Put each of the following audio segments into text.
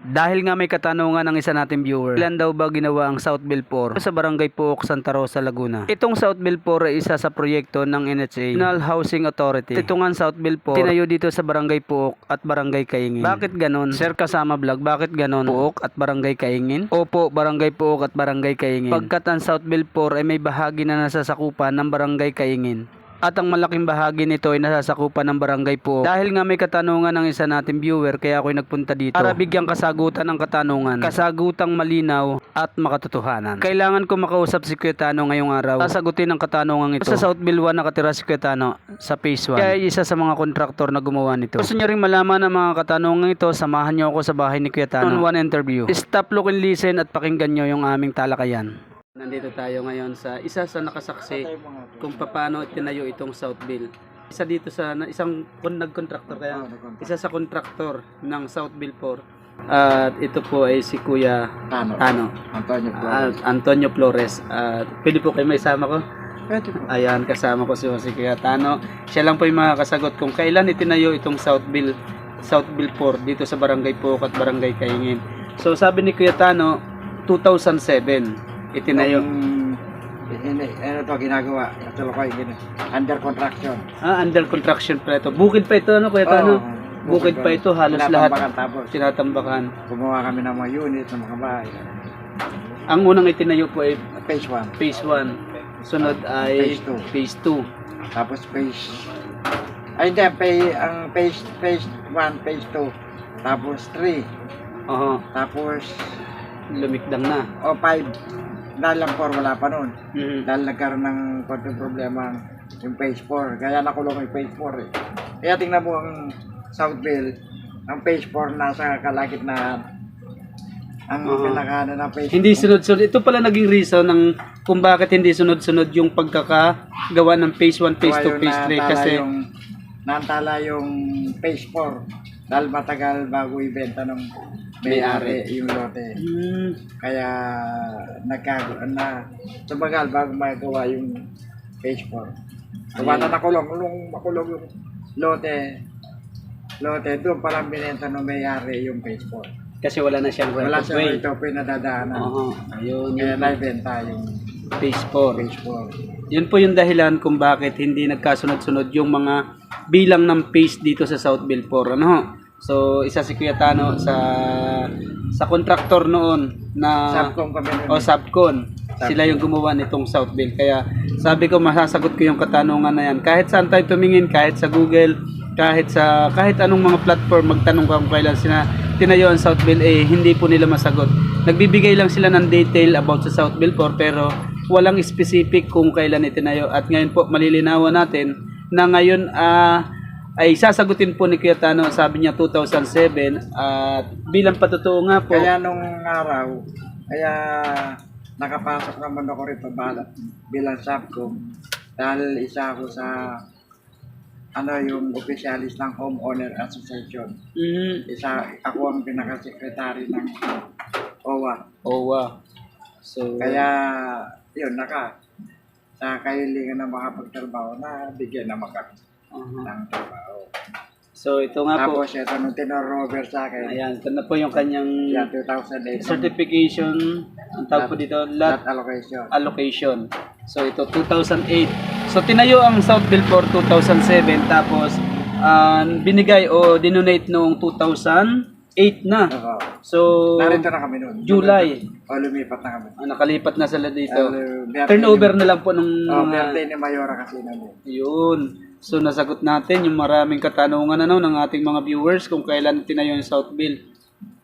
Dahil nga may katanungan ng isa nating viewer, ilan daw ba ginawa ang South Bill 4 sa Barangay Puok, Santa Rosa, Laguna? Itong South Bill 4 ay isa sa proyekto ng NHA, National Housing Authority. Ito nga ang South Bill 4, tinayo dito sa Barangay Puok at Barangay Kaingin. Bakit ganon? Sir Kasama Vlog, bakit ganon? Puok at Barangay Kaingin? Opo, Barangay Puok at Barangay Kaingin. Pagkat ang South Bill 4 ay may bahagi na nasasakupan ng Barangay Kaingin at ang malaking bahagi nito ay nasasakupan ng barangay po. Dahil nga may katanungan ng isa nating viewer kaya ako'y nagpunta dito para bigyan kasagutan ng katanungan, kasagutang malinaw at makatotohanan. Kailangan ko makausap si Kuya Tano ngayong araw. Sasagutin ang katanungan ito. Sa South Bill 1 nakatira si Kuya Tano sa Phase 1. Kaya isa sa mga kontraktor na gumawa nito. Gusto nyo rin malaman ang mga katanungan ito, samahan nyo ako sa bahay ni Kuya Tano. On one interview. Stop, look, and listen at pakinggan nyo yung aming talakayan. Nandito tayo ngayon sa isa sa nakasaksi kung paano tinayo itong South Bill. Isa dito sa isang nag-contractor kaya isa sa contractor ng South Bill 4. At ito po ay si Kuya Tano. Tano, Antonio Flores. Antonio Flores. At pwede po kayo may sama ko. Ayan, kasama ko si si Kuya Tano. Siya lang po yung makakasagot kung kailan itinayo itong South Bill South Bill 4 dito sa Barangay Puok at Barangay Kaingin. So sabi ni Kuya Tano, 2007 itinayo. Yung, ini, ano to ginagawa? Ito ko gina. Under construction. Ah, under construction pa ito. Bukid pa ito, ano, Kuya Tano? Oo, Bukid pa ito, halos lahat. Tinatambakan tapos. Tinatambakan. Gumawa kami ng mga unit ng mga bahay. Ang unang itinayo po ay Phase 1. phase 1. Sunod ay Phase two. phase 2. Tapos phase... Ay hindi, phase, ang phase, phase 1, phase 2. Tapos 3. Oo, Tapos, lumikdang na. o 5. Dahil lang 4, wala pa nun. Mhm. Dahil nagkaroon ng konting problema yung phase 4. Kaya nakulong yung phase 4 eh. Kaya tingnan mo ang Southville, ang phase 4 nasa kalagitnaan. Ang Oo. pinaka ng phase Hindi sunod-sunod. Ito pala naging reason ng kung bakit hindi sunod-sunod yung pagkakagawa ng phase 1, phase 2, phase 3 kasi yung naantala yung phase 4 dahil matagal bago ibenta ng may-ari yung lote. Hmm, Kaya nagkago na tumagal bago magawa yung phase 4. Gawa na nakulong, nung makulong yung lote, lote, doon palang binenta ng may-ari yung phase 4. kasi wala na siyang right Wala siya way. rito pinadadaanan. Oo, ayun Kaya yung naibenta yung phase 4. phase 4. Yun po yung dahilan kung bakit hindi nagkasunod-sunod yung mga bilang ng phase dito sa South 4. Ano? ho? So, isa si Kuya Tano sa sa contractor noon na Subcom kami nun. o Subcon. Sila yung gumawa nitong South Bill. Kaya sabi ko masasagot ko yung katanungan na yan. Kahit saan tayo tumingin, kahit sa Google, kahit sa kahit anong mga platform magtanong ka kung kailan sina tinayo ang South Bill eh hindi po nila masagot. Nagbibigay lang sila ng detail about sa South Bill 4 pero walang specific kung kailan itinayo. At ngayon po malilinawan natin na ngayon ah ay sasagutin po ni Kuya Tano, sabi niya 2007 at bilang patotoo nga po. Kaya nung araw, kaya nakapasok naman ako rito balat bilang subcom dahil isa ako sa ano yung officialis ng Homeowner Association. Mhm. Isa ako ang pinaka-secretary ng OWA. Wow. So, Kaya yun naka sa kahilingan na makapagtrabaho na bigyan na maka Aha. ng trabaho. so ito nga po. Tapos ito nung tinorover sa akin, Ayan, ito na po yung kanyang yan 2008 certification. Ang tawag po dito, lot lot allocation. allocation. So ito 2008. So tinayo ang South Bill for 2007 tapos ah, binigay o dinonate noong 2008 na. Oo. So Narito na kami noon. July, O lumipat na kami. ah, nakalipat na sila dito. Uh, Turnover na lang po ng Oh, mga birthday ni Mayora kasi eh. Yun. So nasagot natin yung maraming katanungan ano ng ating mga viewers kung kailan tinayo yung South Bill.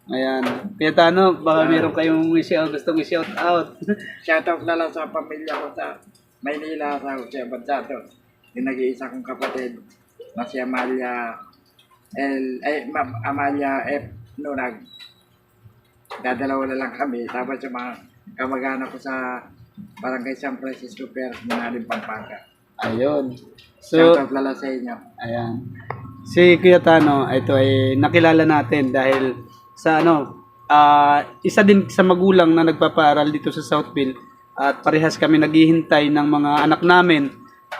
Ayan. Kaya Tano, baka meron kayong i-shout, gustong i-shout out. Shoutout na lang sa pamilya ko sa Maynila, sa Jose Bansato. Yung nag-iisa kong kapatid na si Amalia L, eh, Ma'am Amalia F. Nunag. Dadalawa na lang kami. Tapos yung mga kamag-anak ko sa Barangay San Francisco Perez, Minalim, Pampanga. Ayun. So, Shoutout na lang sa inyo. ayan. Si Kuya Tano, ito ay nakilala natin dahil sa ano, ah, isa din sa magulang na nagpapaaral dito sa Southville at parehas kami naghihintay ng mga anak namin.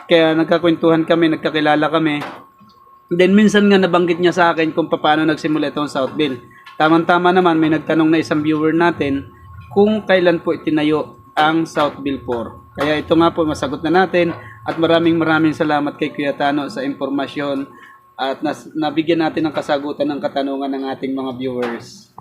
Kaya nagkakwentuhan kami, nagkakilala kami. Then minsan nga nabanggit niya sa akin kung paano nagsimula itong Southville. Tamang-tama naman may nagtanong na isang viewer natin kung kailan po itinayo ang Southville 4. Kaya ito nga po masagot na natin at maraming maraming salamat kay Kuya Tano sa impormasyon at nas- nabigyan natin ng kasagutan ng katanungan ng ating mga viewers.